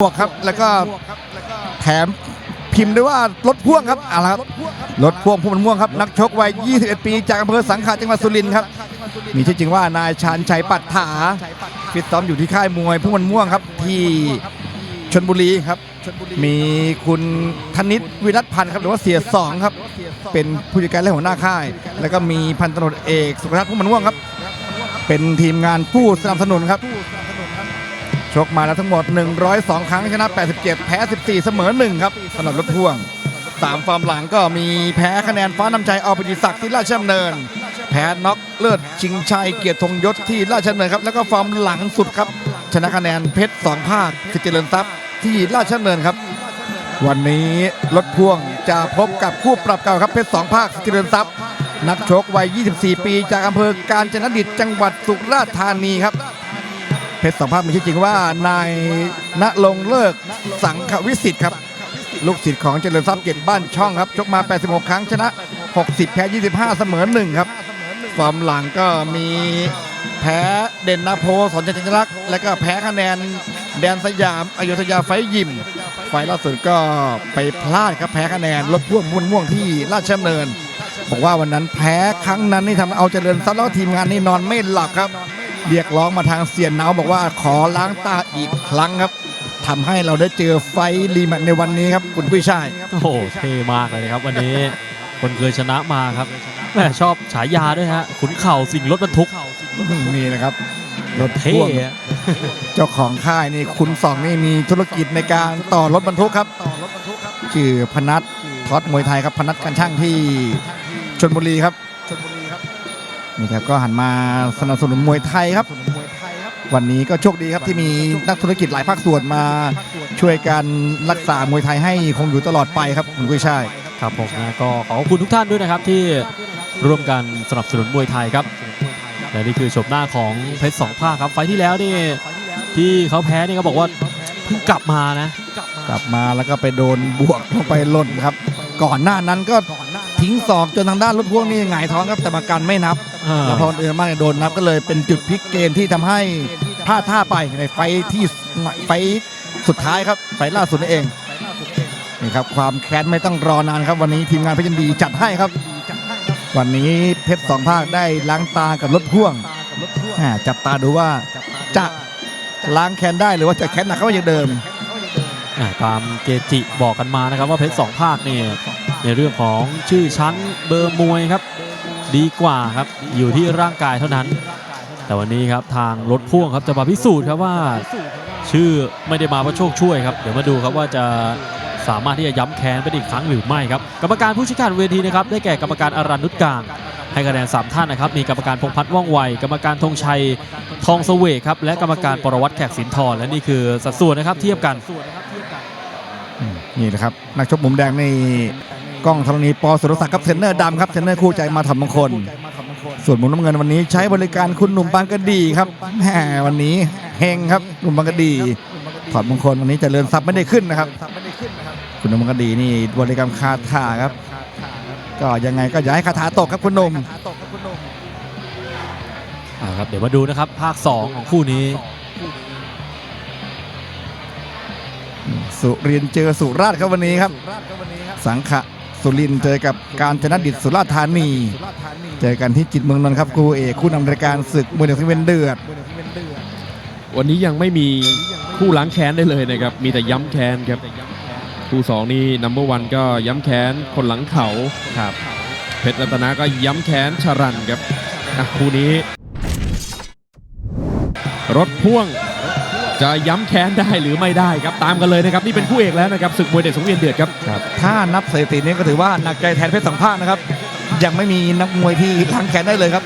หมวกครับแล้วก็แถมพิมพ์ด้วยว่ารถพ่วงครับเอาละครับรถพ่วงผู้มันม่วงครับนักชกวัย 21 ปี จากอำเภอสังขะจังหวัดสุรินทร์ครับมีชื่อจริงว่านายชาญชัยปัตถาฟิตซ้อมอยู่ที่ค่ายมวยผู้มันม่วงครับที่ชนบุรีครับมีคุณธนิตวิรัตพันธ์ครับหรือว่าเสียสองครับเป็นผู้จัดการและหัวหน้าค่าย แล้วก็มีพันตำรวจเอกสุขทัศน์ผู้มันม่วงครับ เป็นทีมงานผู้สนับสนุนครับ กมาแล้วทั้งหมด 102 ครั้งชนะ 87 แพ้ 14 เสมอ 1 ครับสำหรับรถพ่วง 3 ฟอร์มหลังก็มีแพ้คะแนนฟ้านำใจอปิติศักดิ์ที่ราชดำเนิน แพ้น็อกเลิศชิงชัยเกียรติธงยศที่ราชดำเนินครับ แล้วก็ฟอร์มหลังสุดครับ ชนะคะแนนเพชรสองภาคสิทธิเจริญทรัพย์ที่ราชดำเนินครับ วันนี้รถพ่วงจะพบกับคู่ปรับเก่าครับเพชรสองภาคสิทธิเจริญทรัพย์นักชกวัย 24 ปี จากอำเภอกาญจนดิตจังหวัดสุราษฎร์ธานีครับ เพชรสองภาพมีชื่อจริงว่านายณรงค์เลิกสังขวิสิทธิ์ครับ ลูกศิษย์ของเจริญทรัพย์เกตบ้านช่องครับชกมา 86 ครั้งชนะ 60 แพ้ 25 เสมอ1ครับฟอร์มหลังก็มีแพ้เด่นนาโพสอนจันทรักษ์และก็แพ้คะแนนแดนสยามอยุธยาไฟยิม ไฟล์ล่าสุดก็ไปพลาดครับแพ้คะแนนรถพ่วงมุ่นม่วงที่ราชดำเนิน บอกว่าวันนั้นแพ้ครั้งนั้นนี่ทำเอาเจริญทรัพย์แล้วทีมงานนี่นอนไม่หลับครับ เรียกร้องมาทางเสียนเนาบอกว่าขอล้างตาอีกครั้งครับทำให้เราได้เจอไฟท์รีแมตช์ในวันนี้ครับคุณผู้ชายโอ้โหเท่มากเลยนะครับ วันนี้คนเคยชนะมาครับแม่ชอบฉายาด้วยฮะขุนเข่าสิ่งรถบรรทุกนี่นะครับรถเท่พ่วงอะเจ้าของค่ายนี่คุณสองนี่มีธุรกิจในการต่อรถบรรทุกครับชื่อพนัททอดมวยไทยครับพนัทกันช่างที่ชนบุรีครับนี่ครับ ก็หันมาสนับสนุนมวยไทยครับ วันนี้ก็โชคดีครับที่มีนักธุรกิจหลายภาคส่วนมาช่วยกันรักษามวยไทยให้คงอยู่ตลอดไปครับคุณกุ้ยช่ายครับผมนะก็ขอบคุณทุกท่านด้วยนะครับที่ร่วมกันสนับสนุนมวยไทยครับและนี่คือชมหน้าของเพชรสองภาคครับไฟล์ที่แล้วนี่ที่เขาแพ้นี่เขาบอกว่าเพิ่งกลับมานะ กลับมาแล้วก็ไปโดนบวกลงไปหล่นครับ ก่อนหน้านั้นก็ ทิ้งศอกจนทางด้านรถพ่วงนี่หงายท้องครับแต่มากันไม่นับอ่า แล้วพอเอิญมากเนี่ยโดนนับก็เลยเป็นจุดพลิกเกมที่ทำให้พลาดท่าไปในไฟท์ที่ไฟท์สุดท้ายครับไฟท์ล่าสุดนี่เองนี่ครับความแค้นไม่ต้องรอนานครับ วันนี้ทีมงานเพชรยินดีจัดให้ครับ วันนี้เพชรสองภาคได้ล้างตากับรถพ่วงอ่าจับตาดูว่าจะล้างแค้นได้หรือว่าจะแค้นหนักเข้าอย่างเดิม อ่าตามเกจิบอกกันมานะครับว่าเพชรสองภาคนี่ ในเรื่องของชื่อชั้นเบอร์มวยครับ ดีกว่าครับอยู่ที่ร่างกายเท่านั้น แต่วันนี้ครับทางรถพ่วงครับจะมาพิสูจน์ครับว่า ชื่อไม่ได้มาเพราะโชคช่วยครับเดี๋ยวมาดูครับว่าจะสามารถที่จะย้ำแค้นเป็นอีกครั้งหรือไม่ครับกรรมการผู้ชี้ขาดเวทีนะครับได้แก่กรรมการอารันนุชกลางให้คะแนนสามท่านนะครับมีกรรมการพงพัฒน์ว่องไว กรรมการธงชัยทองเสวกครับและกรรมการปรวัตรแขกสินทรและนี่คือสัดส่วนนะครับเทียบกันนี่นะครับนักชกมุมแดงนี่ กล้องธรณีปอสุรศักดิ์ครับเทรนเนอร์ดำครับเทรนเนอร์คู่ใจมาถอดมงคล ส่วนมุมน้ำเงินวันนี้ใช้บริการคุณหนุ่มบางกะดีครับแหมวันนี้เฮงครับหนุ่มบางกะดีถอดมงคลวันนี้เจริญทรัพย์ไม่ได้ขึ้นนะครับ คุณหนุ่มบางกะดีนี่บริกรรมคาถาครับ ก็ยังไงก็อย่าให้คาถาตกครับคุณหนุ่มอ่าครับเดี๋ยวมาดูนะครับภาค 2 ของคู่นี้ สุรินทร์เจอสุราษฎร์ครับวันนี้ครับ สังขะ สุรินทร์เจอกับการจนดิตสุราษฎร์ธานี เจอกันที่จิตรเมืองนนท์ครับคู่เอกคู่นำรายการศึกมวยเด็กที่เป็นเดือด วันนี้ยังไม่มีคู่ล้างแค้นได้เลยนะครับ มีแต่ย้ำแค้นครับ คู่สองนี่นัมเบอร์วันก็ย้ำแค้นคนหลังเขาครับเพชรรัตนาก็ย้ำแค้นชรันครับอะคู่นี้ รถพ่วง จะย้ำแค้นได้หรือไม่ได้ครับตามกันเลยนะครับนี่เป็นคู่เอกแล้วนะครับศึกมวยเด็กสังเวียนเดือดครับถ้านับสถิตินี้ก็ถือว่าหนักใจแทนเพชรสังภาคนะครับ ยังไม่มีนักมวยที่ล้างแค้นได้เลยครับ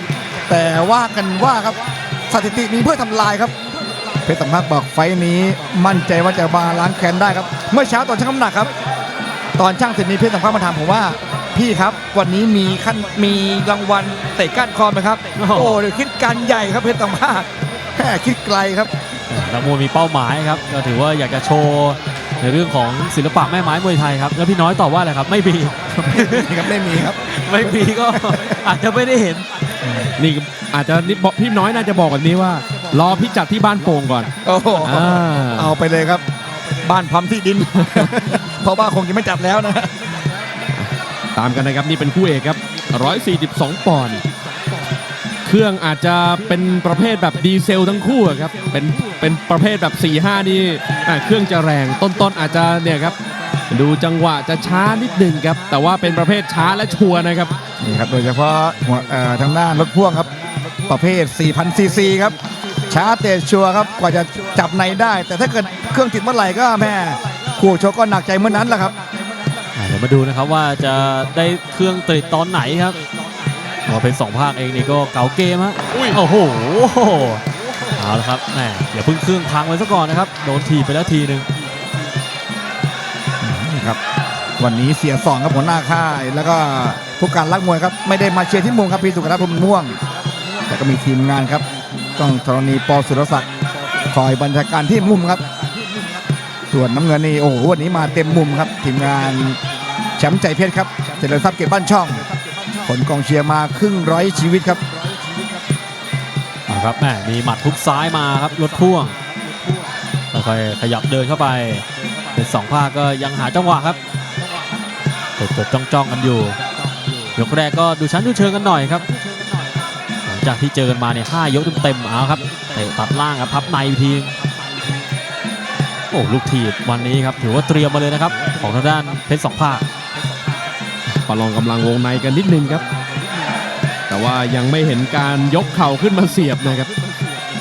แต่ว่ากันว่าครับสถิตินี้เพื่อทำลายครับ เพชรสังภาคบอกไฟท์นี้มั่นใจว่าจะมาล้างแค้นได้ครับ เมื่อเช้าตอนชั่งน้ำหนักครับ ตอนช่างเสร็จนี้เพชรสังภาคมาถามผมว่าพี่ครับวันนี้มีขั้นมีรางวัลเตะก้านคอไหมครับ โอ้โหโอ้เดี๋ยวคิดการใหญ่ครับเพชรสังภาคแค่คิดไกลครับ นักมวยมีเป้าหมายครับก็ถือว่าอยากจะโชว์ในเรื่องของศิลปะแม่ไม้มวยไทยครับแล้วพี่น้อยตอบว่าอะไรครับ ไม่มีนี่ครับไม่มีครับ ไม่มีก็อาจจะไม่ได้เห็นนี่อาจจะนิดบอกพี่น้อยน่าจะบอกแบบนี้ว่า รอพี่จัดที่บ้านโป่งก่อนโอ้โหอ่าเอาไปเลยครับ บ้านพร้อมที่ดิน เพราะว่าคงจะไม่จับแล้วนะ ตามกันนะครับนี่เป็นคู่เอกครับ 142 ปอนด์เครื่องอาจจะเป็นประเภทแบบดีเซลทั้งคู่อะครับ เป็น เป็นประเภทแบบ 4-5 นี่อะเครื่องจะแรงต้นๆอาจจะเนี่ยครับดูจังหวะจะช้านิดหนึ่งครับ แต่ว่าเป็นประเภทช้าและชัวร์นะครับนี่ครับโดยเฉพาะหัวเอ่อทางด้านรถพ่วงครับ ประเภท 4,000 ซีซีครับ ช้าเตะชัวร์ครับกว่าจะจับในได้ แต่ถ้าเกิดเครื่องติดเมื่อไหร่ก็แม่คู่โชกก็หนักใจเมื่อนั้นแหละครับอ่าเดี๋ยวมาดูนะครับว่าจะได้เครื่องติดตอนไหนครับพอเป็นสองภาคเองนี่ก็เก่าเกมฮะโอ้โห เอาละครับแหมอย่าเพิ่งเครื่องพังไว้ซะก่อนนะครับ โดนถีบไปแล้วทีหนึ่งครับ วันนี้เสียสองครับหัวหน้าค่าย แล้วก็ผู้การรักมวยครับไม่ได้มาเชียร์ที่มุมครับพี่สุกรัตน์พมม่วง แต่ก็มีทีมงานครับต้องธรณีปอสุรศักดิ์คอยบัญชาการที่มุมครับ ส่วนน้ำเงินนี่โอ้โหวันนี้มาเต็มมุมครับ ทีมงานแชมป์ใจเพชรครับเจริญทรัพย์เกียรติบ้านช่องผลกองเชียร์มาครึ่งร้อยชีวิตครับ ครับแหมมีหมัดทุกซ้ายมาครับรถพ่วงค่อยขยับเดินเข้าไปเป็นสองภาคก็ยังหาจังหวะครับจดจ้องจ้องๆกันอยู่ยกแรกก็ดูชั้นดูเชิงกันหน่อยครับ หลังจากที่เจอกันมาเนี่ยห้ายกเต็มๆเอาครับเตะตัดล่างครับพับในอีกทีโอ้ลูกถีบวันนี้ครับถือว่าเตรียมมาเลยนะครับ ของทางด้านเพชรสองภาคประลองกำลังวงในกันนิดนึงครับ แต่ว่ายังไม่เห็นการยกเข่าขึ้นมาเสียบนะครับ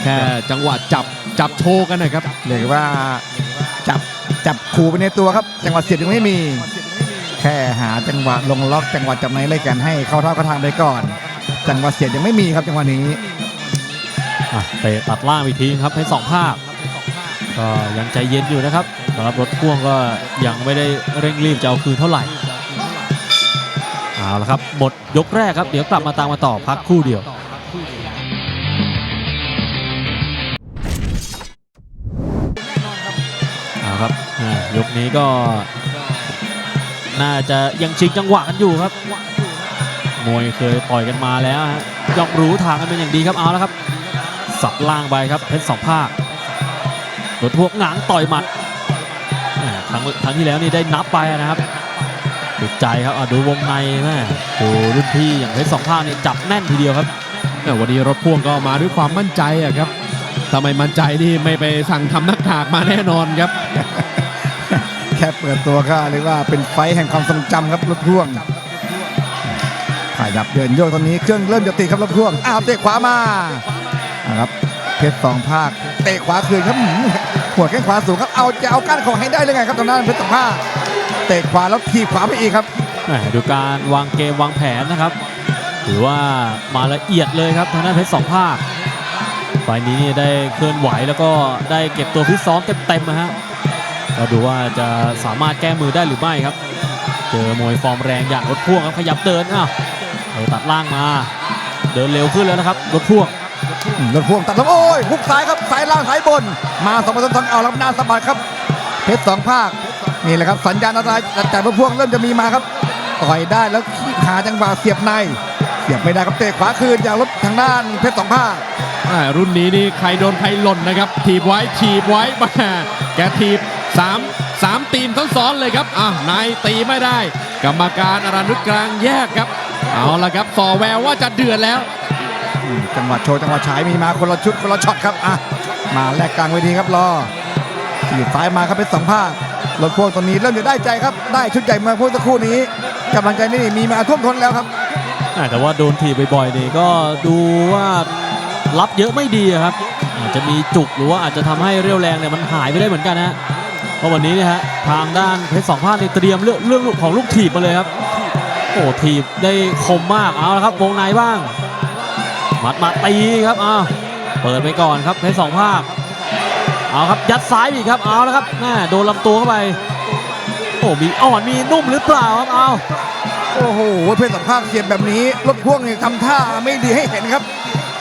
แค่จังหวะจับจับโชว์กันนะครับ เรียกว่าจับจับขู่ไปในตัวครับ จังหวะเสียบยังไม่มี แค่หาจังหวะลงล็อก จังหวะจับในเลยกันให้เข้าเท่าเข้าทางไปก่อน จังหวะเสียบยังไม่มีครับจังหวะนี้อะเตะตัดล่างอีกทีครับให้สองภาคก็ยังใจเย็นอยู่นะครับสำหรับรถพ่วงก็ยังไม่ได้เร่งรีบจะเอาคืนเท่าไหร่ เอาละครับ หมดยกแรกครับ เดี๋ยวกลับมาตามมาต่อพักคู่เดียวเอาครับยกนี้ก็ น่าจะยังชิงจังหวะกันอยู่ครับ มวยเคยต่อยกันมาแล้วฮะย่อมรู้ทางกันเป็นอย่างดีครับเอาละครับ สับล่างไปครับเพชรสองภาครถพวกหงางต่อยหมัดครั้งครั้งที่แล้วนี่ได้นับไปนะครับ ติดใจครับอะดูวงในแม่ดูรุ่นพี่อย่างเพชรสองภาคนี่จับแน่นทีเดียวครับแต่วันนี้รถพ่วงก็มาด้วยความมั่นใจอะครับทำไมมั่นใจนี่ไม่ไปสั่งทำหนักถากมาแน่นอนครับ แค่เปิดตัวก็เรียกว่าเป็นไฟท์แห่งความทรงจำครับรถพ่วงขยับเดินโยกตอนนี้เครื่องเริ่มจะติดครับรถพ่วงอ้าวเตะขวามานะครับเพชรสองภาคเตะขวาคืนครับหืมหัวแข้งขวาสูงครับเอาจะเอาก้านคอให้ได้เลยไงครับตรงนั้นเพชรสองภาค เตะขวาแล้วทีบขวาไปอีกครับแหม่ดูการวางเกมวางแผนนะครับถือว่ามาละเอียดเลยครับทางด้านเพชรสองภาคไฟล์นี้นี่ได้เคลื่อนไหวแล้วก็ได้เก็บตัวฟิตซ้อมเต็มๆนะฮะก็ดูว่าจะสามารถแก้มือได้หรือไม่ครับ เจอมวยฟอร์มแรงอย่างรถพ่วงครับขยับเดินอ้าวเออตัดล่างมา เดินเร็วขึ้นแล้วนะครับรถพ่วงอืมรถพ่วงตัดลำโอ้ยหุกซ้ายครับสายล่างสายบน มาสองประตูสองเอาแล้วหน้าสะบัดครับเพชรสองภาค นี่แหละครับสัญญาณอะไรจากรถพ่วงเริ่มจะมีมาครับต่อยได้แล้วขีดหาจังหวะเสียบในเสียบไม่ได้ครับเตะขวาคืนอย่างรถทางด้านเพชรสองภาคอ่ารุ่นนี้นี่ใครโดนใครหล่นนะครับ ถีบไว้ถีบไว้แม่แกถีบ3 3ตีนซ้อนๆเลยครับอะนายตีไม่ได้ กรรมการอรันนุชกลางแยกครับ เอาละครับสอแววว่าจะเดือดแล้วอืมจังหวะโชว์จังหวะฉายมีมาคนละชุดคนละช็อตครับอะมาแลกกลางเวทีครับรอขีดซ้ายมาครับเพชรสองภาค รถพ่วงตอนนี้เริ่มจะได้ใจครับ ได้ชุดใหญ่มาพวกสักครู่นี้กำลังใจนี่มีมาท่วมท้นแล้วครับอ่าแต่ว่าโดนถีบบ่อยๆนี่ก็ดูว่ารับเยอะไม่ดีครับ อาจจะมีจุกหรือว่าอาจจะทำให้เรี่ยวแรงเนี่ยมันหายไปได้เหมือนกันนะเพราะวันนี้นี่ยฮะทางด้านเพชรสองภาคนี่เตรียมเรื่องเรื่องของลูกถีบมาเลยครับโอ้ถีบได้คมมากเอาละครับวงในบ้างมัดมาตีครับอ้าวเปิดไปก่อนครับเพชรสองภาค เอาครับยัดซ้ายอีกครับเอาละครับแม่โดนลำตัวเข้าไป โอ้มีอ่อนมีนุ่มหรือเปล่าครับเอาโอ้โหเพชรสัมภาคเสียบแบบนี้รถพ่วงนี่ทำท่าไม่ดีให้เห็นครับ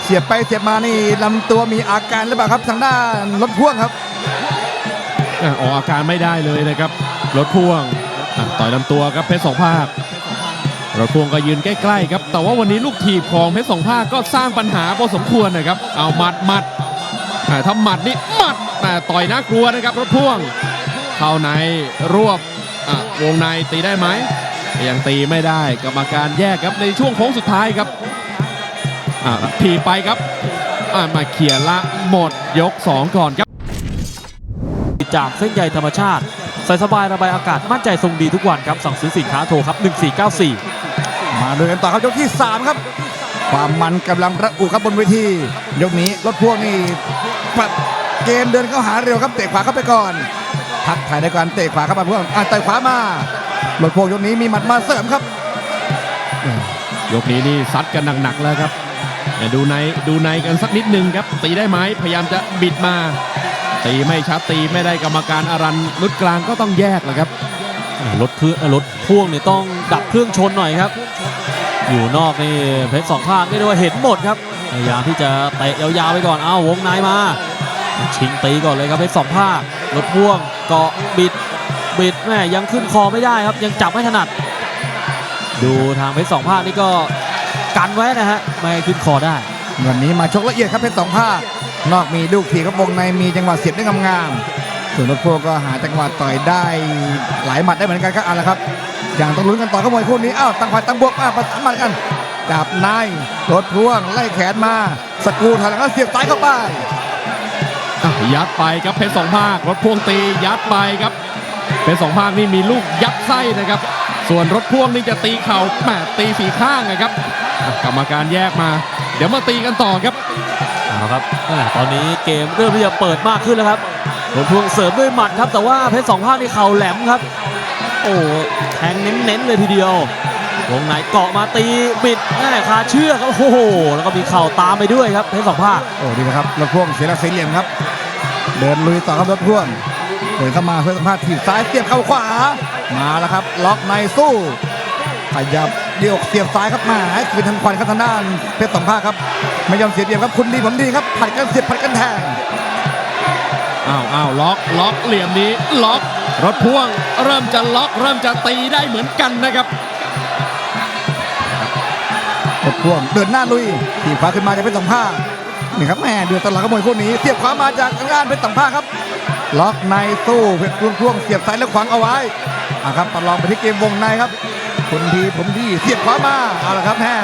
เสียบไปเสียบมานี่ลำตัวมีอาการหรือเปล่าครับทางด้านรถพ่วงครับอะออกอาการไม่ได้เลยนะครับรถพ่วงอะต่อยลำตัวครับเพชรสองภาครถพ่วงก็ยืนใกล้ๆครับ แต่ว่าวันนี้ลูกถีบของเพชรสองภาคก็สร้างปัญหาพอสมควรนะครับ เอาหมัดหมัดอะถ้าหมัดนี่หมัด แต่ต่อยน่ากลัวนะครับรถพ่วง เข้าในรวบอะวงในตีได้ไหมยังตีไม่ได้กรรมการแยกครับในช่วงโค้งสุดท้ายครับอะทีไปครับอะมาเขี่ยละหมดยก 2 ก่อนครับ จากเส้นใยธรรมชาติ ใส่สบายระบายอากาศมั่นใจทรงดีทุกวันครับ สั่งซื้อสินค้าโทรครับ 1494 มาดูกันต่อครับยกที่ 3 ครับ ความมันกำลังระอุครับบนเวทียกนี้รถพ่วงนี่ปรับ เกมเดินเข้าหาเร็วครับเตะขวาเข้าไปก่อนทักถ่ายในการเตะขวาเข้ามาเพื่อนอะเตะขวามารถพ่วงยกนี้มีหมัดมาเสริมครับ ยกนี้นี่ซัดกันหนักๆแล้วครับแต่ดูในดูในกันสักนิดนึงครับ ตีได้ไหมพยายามจะบิดมา ตีไม่ชัดตีไม่ได้กรรมการอารันนุดกลางก็ต้องแยกแหละครับรถเครื่องเอ่อรถพ่วงเนี่ยต้องดับเครื่องชนหน่อยครับ อยู่นอกนี่เพชรสองภาคเรียกได้ว่าเห็นหมดครับพยายามที่จะเตะยาวๆไปก่อนอ้าววงในมา ชิงตีก่อนเลยครับเพชรสองภาครถพ่วงเกาะบิดบิดแม่ยังขึ้นคอไม่ได้ครับ ยังจับไม่ถนัด ดูทางเพชรสองภาคนี่ก็กันไว้นะฮะไม่ขึ้นคอได้ วันนี้มาชกละเอียดครับเพชรสองภาคนอกมีลูกถีบครับวงในมีจังหวะเสียบได้งามๆส่วนรถพ่วงก็หาจังหวะต่อยได้หลายหมัดได้เหมือนกันครับเอาละครับอย่างต้องลุ้นกันต่อขโมยคู่นี้อ้าวตั้งฝ่ายตั้งบวกอะประสานหมัดกันจับนายรถพ่วงไล่แขนมาสกูถอยหลังแล้วเสียบซ้ายเข้าไป ยัดไปครับเพชรสองภาครถพ่วงตียัดไปครับเพชรสองภาคนี่มีลูกยัดไส้นะครับ ส่วนรถพ่วงนี่จะตีเข่าแหมตีสีข้างนะครับกรรมการแยกมา เดี๋ยวมาตีกันต่อครับเอาครับตอนนี้เกมเริ่มที่จะเปิดมากขึ้นแล้วครับรถพ่วงเสริมด้วยหมัดครับแต่ว่าเพชรสองภาคนี่เข่าแหลมครับ โอ้แทงเน้นๆเลยทีเดียว วงในเกาะมาตีบิดแม่คาเชือกครับโอ้โหแล้วก็มีเข่าตามไปด้วยครับเพชรสองภาคโอ้ดีนะครับรถพ่วงเสียหลักเสียเหลี่ยมครับ เดินลุยต่อครับรถพ่วงเดินเข้ามาเพื่อสัมภาษณ์ถีบซ้ายเสียบเข้าขวา มาแล้วครับ ล็อกในสู้ขยับเดี่ยวเสียบซ้ายครับมาให้คืนทันควันครับทางด้านเพชรสัมภาษณ์ครับไม่ยอมเสียเปรียบครับคุณดีผมดีครับผัดกันเสียบผัดกันแทงอ้าวอ้าวล็อกล็อกเหลี่ยมนี้ล็อกรถพ่วงเริ่มจะล็อกเริ่มจะตีได้เหมือนกันนะครับ รถพ่วงเดินหน้าลุยถีบขวาขึ้นมาจากเพชรสัมภาษณ์นี่ครับแม่เดือดตลอดขโมยคู่นี้เสียบขวามาจากทางด้านเพชรสัมภาษณ์ครับ ล็อกในสู้เพชรพ่วงเสียบซ้ายแล้วขวางเอาไว้อะครับประลองไปที่เกมวงในครับคนดีผมดีเสียบขวามาเอาละครับแม่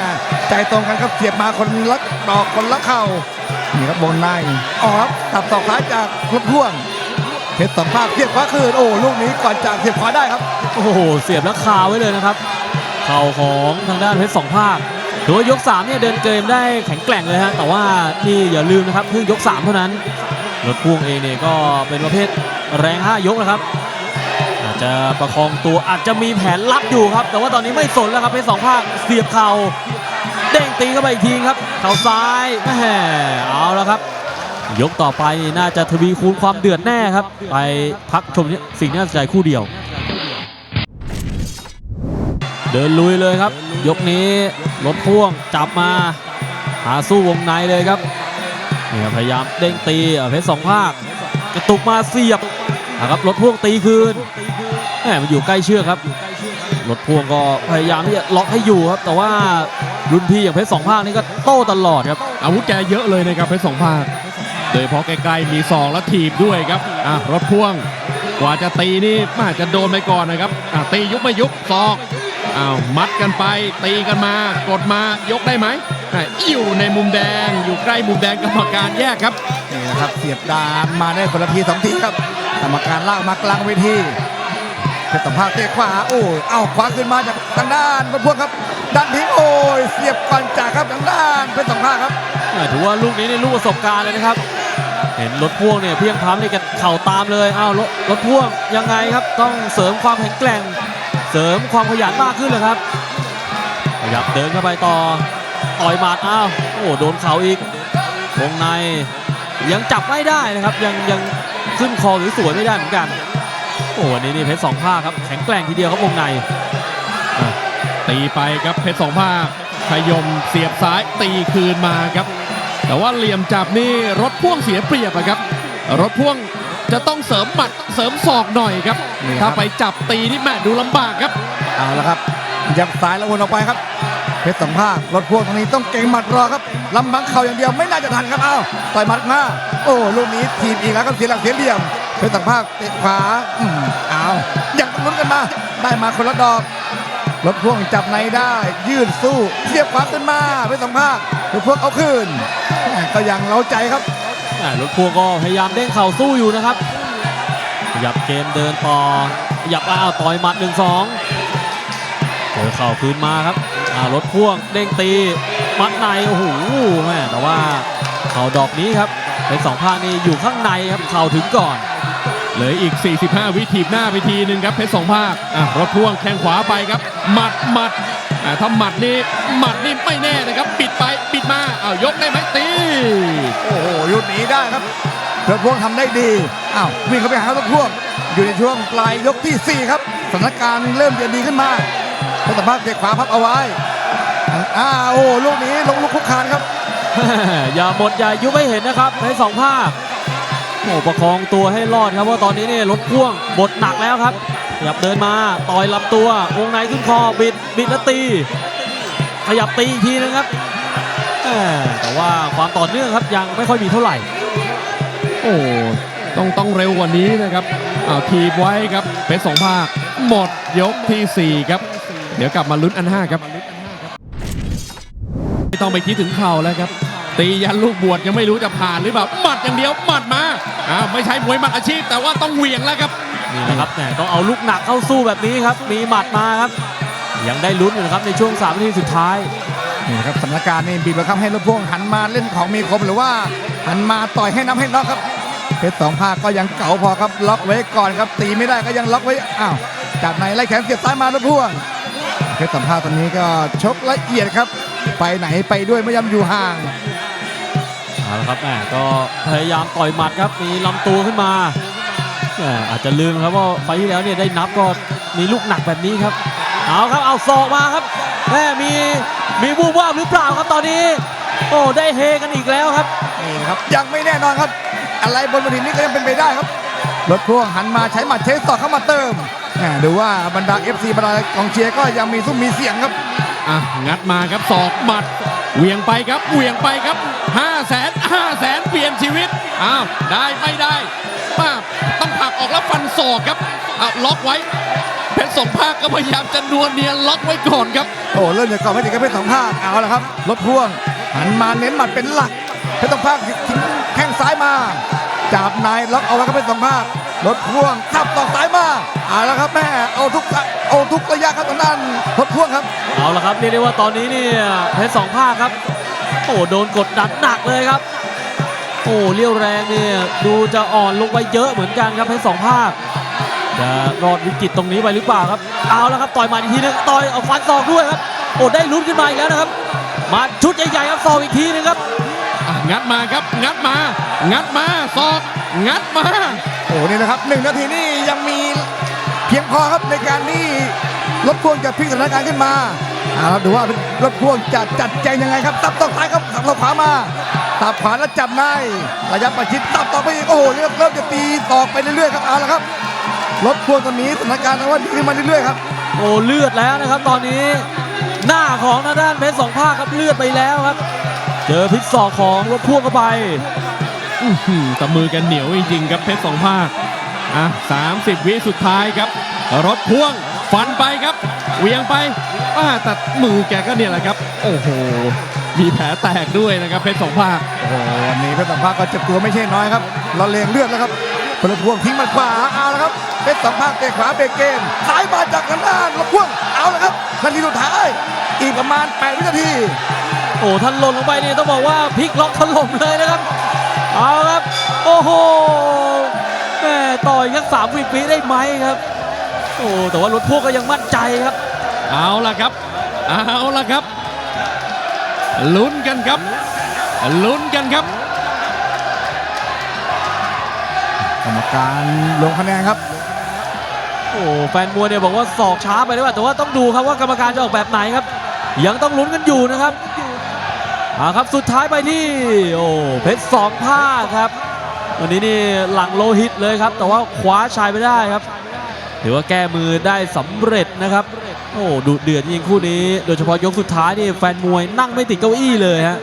ใจตรงกันครับเสียบมาคนละดอกคนละเข่านี่ครับวงในออกครับตับศอกซ้ายจากรพ่วงเพชรสัมภาษณ์เสียบขวาคืนโอ้ลูกนี้ก่อนจากเสียบขวาได้ครับโอ้โหเสียบแล้วคาไว้เลยนะครับ เข่าของทางด้านเพชรสองภาค ถือว่ายก3เนี่ยเดินเกมได้แข็งแกร่งเลยฮะแต่ว่านี่อย่าลืมนะครับเพิ่งยก 3 เท่านั้นรถพ่วงเองเนี่ยก็เป็นประเภทแรง 5 ยกนะครับ อาจจะประคองตัวอาจจะมีแผนลับอยู่ครับ แต่ว่าตอนนี้ไม่สนแล้วครับเพชรสองภาคเสียบเข่าเด้งตีเข้าไปอีกทีครับเข่าซ้ายแม่เอาแล้วครับ ยกต่อไปน่าจะทวีคูณความเดือดแน่ครับ ไปพักชมสิ่งที่น่าสนใจคู่เดียว เดินลุยเลยครับ ยกนี้รถพ่วงจับมาหาสู้วงในเลยครับนี่ครับพยายามเด้งตีเพชรสองภาคกระตุกมาเสียบนะครับรถพ่วงตีคืนแหมมันอยู่ใกล้เชือกครับรถพ่วงก็พยายามที่จะล็อกให้อยู่ครับ แต่ว่ารุ่นพี่อย่างเพชรสองภาคนี่ก็โต้ตลอดครับ อาวุธแกเยอะเลยนะครับเพชรสองภาค โดยเฉพาะใกล้ๆมีศอกแล้วถีบด้วยครับอะรถพ่วงกว่าจะตีนี่มาจะโดนไปก่อนนะครับอะตียุบไม่ยุบศอก อ้าวมัดกันไป ตีกันมากดมายกได้ไหมอะอยู่ในมุมแดงอยู่ใกล้มุมแดงกรรมการแยกครับนี่นะครับเสียบดานมาได้คนละทีสองทีครับกรรมการลากมากลางเวทีเพชรสัมภาษณ์เตะขวาโอ้ยเอาขวาขึ้นมาจากทางด้านรถพ่วงครับดันทิ้งโอ้ยเสียบก่อนจากครับทางด้านเพชรสัมภาษณ์ครับอ่าถือว่าลูกนี้นี่ลูกประสบการณ์เลยนะครับ เห็นรถพ่วงเนี่ยเพียงพร้ำนี่กันเข่าตามเลยอ้าวรถรถพ่วงยังไงครับต้องเสริมความแข็งแกร่ง เสริมความขยันมากขึ้นเลยครับขยับเดินเข้าไปต่อต่อยหมัดอ้าวโอ้โดนเข่าอีกวงในยังจับไม่ได้นะครับ ยังยังขึ้นคอหรือสวยไม่ได้เหมือนกัน โอ้วันนี้นี่เพชรสองภาคครับแข็งแกร่งทีเดียวครับวงในตีไปครับเพชรสองภาคพยมเสียบซ้ายตีคืนมาครับ แต่ว่าเหลี่ยมจับนี่รถพ่วงเสียเปรียบอะครับ รถพ่วง จะต้องเสริมหมัดเสริมศอกหน่อยครับ นี่ครับ ถ้าไปจับตีนี่แม่ดูลำบากครับ เอาละครับยับซ้ายแล้ววนออกไปครับ เพชรสัมภาษณ์รถพ่วงตรงนี้ต้องเก่งหมัดรอครับลำบังเข่าอย่างเดียวไม่น่าจะทันครับเอาต่อยหมัดมาโอ้ลูกนี้ทีมอีกแล้วครับเสียหลักเสียเหลี่ยม เพชรสังภาคเตะขวาอืมเอายังต้องลุ้นกันมาได้มาคนละดอกรถพ่วงจับในได้ ยืดสู้เสียบขวาขึ้นมาเพชรสังภาครถพ่วงเอาคืนแม่ก็ยังเล้าใจครับ อ่ารถพ่วงก็พยายามเด้งเข่าสู้อยู่นะครับขยับเกมเดินต่อขยับอ้าวต่อยหมัดหนึ่งสองเจอเข่าคืนมาครับอ่ารถพ่วงเด้งตีมัดในโอ้โหแม่แต่ว่าเข่าดอกนี้ครับเป็นสองภาคนี่อยู่ข้างในครับเข่าถึงก่อนเหลืออีก 45 วิถีบหน้าไปทีหนึ่งครับเพชรสองภาครถพ่วงแข้งขวาไปครับ หมัดหมัด ถ้าหมัดนี่หมัดนี่ไม่แน่นะครับปิดไปปิดมาอ้าวยกได้ไหมตี โอ้โหหยุดหนีได้ครับรถพ่วงทำได้ดีอ้าววิ่งเข้าไปหารถพ่วงอยู่ในช่วงปลายยกที่ 4 ครับสถานการณ์เริ่มจะดีขึ้นมาเพชรสังภาคเตะขวาพับเอาไว้อ้าวโอ้โหลูกนี้ลงลูกคุกคานครับ อย่าหมดอย่ายุบให้เห็นนะครับในสองภาคโอ้ประคองตัวให้รอดครับว่าตอนนี้เนี่ยรถพ่วงบทหนักแล้วครับ ขยับเดินมาต่อยลำตัววงในขึ้นคอบิดบิดแล้วตี ขยับตีอีกทีนะครับแต่ว่าความต่อเนื่องครับยังไม่ค่อยมีเท่าไหร่ โอ้ต้องต้องเร็วกว่านี้นะครับเอาทีบไว้ครับเพชรสองภาค หมดยกทีสี่4 ครับ เดี๋ยวกลับมาลุ้นอันห้าครับไม่ต้องไปคิดถึงเข่าแล้วครับ ตียันลูกบวชยังไม่รู้จะผ่านหรือเปล่าหมัดอย่างเดียวหมัดมาอ้าวไม่ใช่มวยหมัดอาชีพ แต่ว่าต้องเหวี่ยงแล้วครับ นี่นะครับแหม่ต้องเอาลูกหนักเข้าสู้แบบนี้ครับ มีหมัดมาครับ ยังได้ลุ้นอยู่นะครับในช่วง3นาทีสุดท้ายนี่นะครับสถานการณ์นี่บีบบังคับให้รถพ่วงหันมาเล่นของมีคมหรือว่าหันมาต่อยให้น้ำให้น็อกครับเพชรสองภาคก็ยังเก่าพอครับล็อกไว้ก่อนครับตีไม่ได้ก็ยังล็อกไว้อ้าวจับในไล่แขนเสียบซ้ายมารถพ่วงเพชรสองภาคตอนนี้ก็ชกละเอียดครับ ไปไหนไปด้วยไม่ยำอยู่ห่างเอาละครับแหมก็พยายามต่อยหมัดครับมีลำตัวขึ้นมาแหม อาจจะลืมครับว่าไฟล์ที่แล้วเนี่ยได้นับก็มีลูกหนักแบบนี้ครับ เอาครับเอาศอกมาครับแม่มีมีบูบว่าบหรือเปล่าครับตอนนี้ โอ้ได้เฮกันอีกแล้วครับนี่นะครับ ยังไม่แน่นอนครับ อะไรบนบนทินนี้ก็ยังเป็นไปได้ครับรถพ่วงหันมาใช้หมัดเทสต่อเข้ามาเติมแหมดูว่าบรรดา FC บรรดากองเชียร์ก็ยังมีซุ้มมีเสียงครับอะงัดมาครับศอกหมัดเหวียงไปครับเหวียงไปครับ5 0 0แสน5แสนเปลี่ยนชีวิตอ้าวได้ไม่ได้ อกครับอ้าวล็อกไว้เพชรสองภาคก็พยายามจะนวลเนียนล็อกไว้ก่อนครับโอ้เริ่มจากก่อนไม่ถึงกับเพชรสองภาคเอาละครับรถพ่วงหันมาเน้นหมัดเป็นหลักเพชรสองภาคทิ้งแข้งซ้ายมาจับนายล็อกเอาไว้ครับเพชรสองภาครถพ่วงขับต่อกซ้ายมาเอาละครับแม่เอาทุกเอาทุกระยะครับทางด้านรถพ่วงครับเอาละครับเรียกได้ว่าตอนนี้เนี่ยเพชรสองภาคครับโอ้โดนกดดันหนักเลยครับโอ้เลี้ยวแรงเนี่ยดูจะอ่อนลงไปเยอะเหมือนกันครับเพชรสองภาค จะรอดวิกฤตตรงนี้ไปหรือเปล่าครับ เอาละครับต่อยหมาอีกทีนึงต่อยเอาฟันศอกด้วยครับโอ้ได้ลุ้นขึ้นมาอีกแล้วนะครับ มาชุดใหญ่ๆครับศอกอีกทีนึงครับอะงัดมาครับงัดมา งัดมาศอก งัดมา โอ้นี่นะครับหนึ่งนาทีนี่ยังมีเพียงพอครับในการที่รถพ่วงจะพลิกสถานการณ์ขึ้นมาเอาละดูว่ารถพ่วงจะจัดใจยังไงครับตับต่อซ้ายครับสับต่อขวามาตับขวาแล้วจับในระยะประชิดตับต่อไปอีกโอ้โหเริ่มเริ่มจะตีตอกไปเรื่อยๆครับเอาละครับ รถพ่วงตอนนี้สถานการณ์นะว่าดีขึ้นมาเรื่อยๆครับโอ้เลือดแล้วนะครับ ตอนนี้หน้าของทางด้านเพชรสองภาคครับเลือดไปแล้วครับ เจอพิษศอกของรถพ่วงเข้าไปอื้อหือแต่มือกันเหนียวจริงๆครับเพชรสองภาคอะ30วิสุดท้ายครับ รถพ่วงฟันไปครับเหวียงไปอ่าแต่มือแกก็เนี่ยแหละครับ โอ้โหมีแผลแตกด้วยนะครับเพชรสองภาคโอ้โหวันนี้เพชรสัมภาคก็เจ็บตัวไม่ใช่น้อยครับเราเลงเลือดแล้วครับ รถพ่วงทิ้งมันขวาเอาละครับเพชรสัมภาคเตะขวาเบรกเกมซ้ายมาจากทางด้านรถพ่วงเอาละครับนาทีสุดท้ายอีกประมาณ 8 วินาที โอ้ท่านหล่นลงไปนี่ต้องบอกว่าพลิกล็อกถล่มเลยนะครับ เอาครับ โอ้โหแม่ต่อยแค่สามวิปีได้ไหมครับ โอ้แต่ว่ารถพ่วงก็ยังมั่นใจครับ เอาล่ะครับ เอาล่ะครับลุ้นกันครับลุ้นกันครับ กรรมการลงคะแนนครับ โอ้แฟนมวยเนี่ยบอกว่าศอกช้าไปหรือเปล่าแต่ว่าต้องดูครับว่ากรรมการจะออกแบบไหนครับ ยังต้องลุ้นกันอยู่นะครับเอาครับสุดท้ายไปที่โอ้เพชรสองผ้าครับ วันนี้นี่หลังโลหิตเลยครับ แต่ว่าคว้าชัยไปได้ครับถือว่าแก้มือได้สำเร็จนะครับ โอ้ดุเดือดจริงคู่นี้ โดยเฉพาะยกสุดท้ายนี่แฟนมวยนั่งไม่ติดเก้าอี้เลยฮะ